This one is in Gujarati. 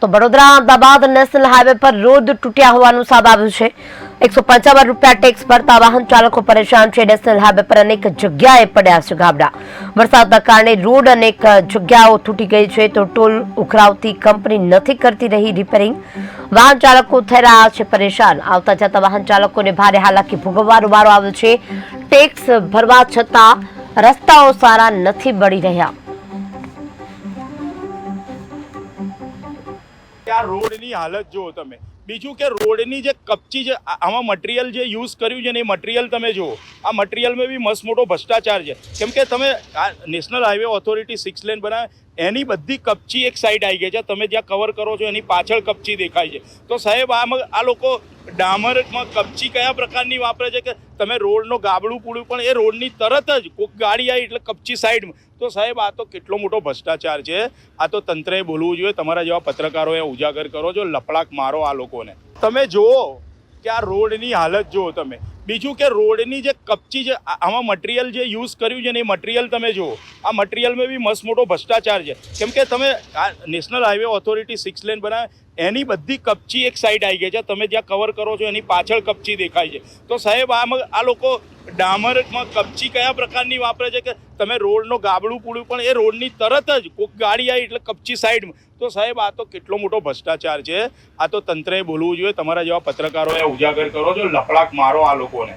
તો વડોદરા અમદાવાદ નેશનલ હાઈવે પર રોડ તૂટ્યા હોવાનું સાબ આવ્યું છે. એકસો પંચાવન રૂપિયા ટેક્સ ભરતા વાહન ચાલકો પરેશાન છે. નેશનલ હાઈવે પર અનેક જગ્યાએ પડ્યા છે ગાબડા. વરસાદના કારણે રોડ અનેક જગ્યાઓ તૂટી ગઈ છે. તો ટોલ ઉઘરાવતી કંપની નથી કરતી રહી રિપેરિંગ. વાહન ચાલકો થઈ રહ્યા છે પરેશાન. આવતા જતા વાહન ચાલકોને ભારે હાલાકી ભોગવવાનો વારો આવ્યો છે. ટેક્સ ભરવા છતાં રસ્તાઓ સારા નથી બળી રહ્યા. આ રોડની હાલત જુઓ તમે. બીજું કે રોડની જે કપચી જે આમાં મટીરિયલ જે યુઝ કર્યું છે ને એ મટીરિયલ તમે જુઓ. આ મટીરિયલમાં બી મસ્ત મોટો ભ્રષ્ટાચાર છે. કેમ કે તમે આ national highway authority six lane બનાવે, એની બધી કપચી એક સાઈડ આવી ગઈ છે. તમે જ્યાં કવર કરો છો, એની પાછળ કપચી દેખાય છે. તો સાહેબ, આમાં આ લોકો ડામરમાં કપચી કયા પ્રકારની વાપરે છે કે તમે રોડનો ગાબડું પૂડ્યું પણ એ રોડની તરત જ કોઈક ગાડી આવી એટલે કપચી સાઈડમાં તો સાહેબ, આ તો કેટલો મોટો ભ્રષ્ટાચાર છે. આ તો તંત્રએ બોલવું જોઈએ. તમારા જેવા પત્રકારોએ ઉજાગર કરો છો. લપડાક મારો આ લોકોને. તમે જુઓ કે આ રોડની હાલત જુઓ તમે. બીજું કે રોડની જે કપચી જે આમાં મટીરિયલ જે યુઝ કર્યું છે ને એ મટીરિયલ તમે જુઓ. આ મટીરિયલમાં બી મસ્ત મોટો ભ્રષ્ટાચાર છે. કેમ કે તમે આ national highway authority six lane બનાવે, એની બધી કપચી એક સાઈડ આવી ગઈ છે. તમે જ્યાં કવર કરો છો એની પાછળ કપચી દેખાય છે. તો સાહેબ, આમાં આ લોકો ડામરમાં કપચી કયા પ્રકારની વાપરે છે કે તમે રોડનો ગાબડું પૂડ્યું પણ એ રોડની તરત જ કોઈક ગાડી આવી એટલે કપચી સાઈડમાં. તો સાહેબ, આ તો કેટલો મોટો ભ્રષ્ટાચાર છે. આ તો તંત્રએ બોલવું જોઈએ. તમારા જેવા પત્રકારોએ ઉજાગર કરો છો. લફડાક મારો આ લોકોને.